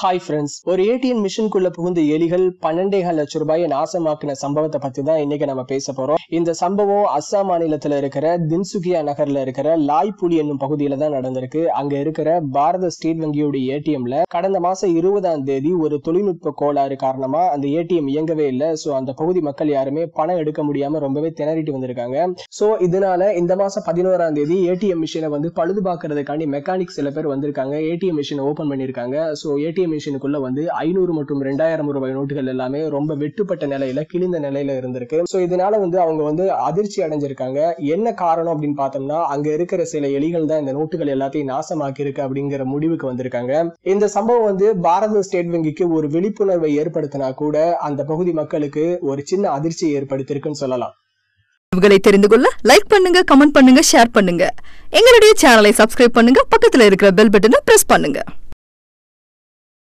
Hi friends ஒரு ATM மிஷின்குள்ள புகுந்த எலிகள் பன்னெண்டேகால் லட்சம் ரூபாயை நாசமாக்கின சம்பவத்தை பத்தி தான் இன்னைக்கு நம்ம பேச போறோம். இந்த சம்பவம் அஸ்ஸாம் மாநிலத்துல இருக்கிற தின்சுகியா நகர்ல இருக்கிற லாய்புலி என்னும் பகுதியில தான் நடந்திருக்கு. அங்க இருக்கிற பாரத ஸ்டேட் வங்கியோட ஏடிஎம்ல கடந்த மாசம் இருபதாம் தேதி ஒரு தொழில்நுட்ப கோளாறு காரணமா அந்த ஏடிஎம் இயங்கவே இல்லை. ஸோ அந்த பகுதி மக்கள் யாருமே பணம் எடுக்க முடியாம ரொம்பவே திணறிட்டு வந்திருக்காங்க. ஸோ இதனால இந்த மாசம் பதினோராம் தேதி ஏடிஎம் மிஷினை வந்து பழுது பார்க்கறதுக்காண்டி மெக்கானிக் சில பேர் வந்திருக்காங்க. ஏடிஎம் மிஷினை ஓபன் பண்ணிருக்காங்க. ஸோ ஏடிஎம் மிஷினுக்குள்ள வந்து ஐநூறு மற்றும் ரெண்டாயிரம் ரூபாய் நோட்டுகள் எல்லாமே ரொம்ப வெட்டுப்பட்ட நிலையில கிழிந்த நிலையில இருந்திருக்கு. சோ இதனால வந்து அவங்க வந்து அதிர்ச்சி அடைஞ்சிருக்காங்க. என்ன காரணம் அப்படின்னு பார்த்தோம்னா அங்க இருக்கிற சில எலிகள் தான் இந்த நோட்டுகள் எல்லாத்தையும் நாசமாக்கி இருக்கு அப்படிங்கிற முடிவுக்கு வந்திருக்காங்க. இந்த சம்பவம் வந்து பாரத ஸ்டேட் வங்கிக்கு ஒரு விழிப்புணர்வை ஏற்படுத்தினா கூட அந்த பகுதி மக்களுக்கு ஒரு சின்ன அதிர்ச்சியை ஏற்படுத்தியிருக்குன்னு சொல்லலாம். இவர்களை தெரிந்து கொள்ள லைக் பண்ணுங்க கமெண்ட் பண்ணுங்க ஷேர் பண்ணுங்க. எங்களுடைய சேனலை சப்ஸ்கிரைப் பண்ணுங்க பக்கத்துல இருக்கிற பெல் பட்டனை பிரஸ் பண்ணுங்க.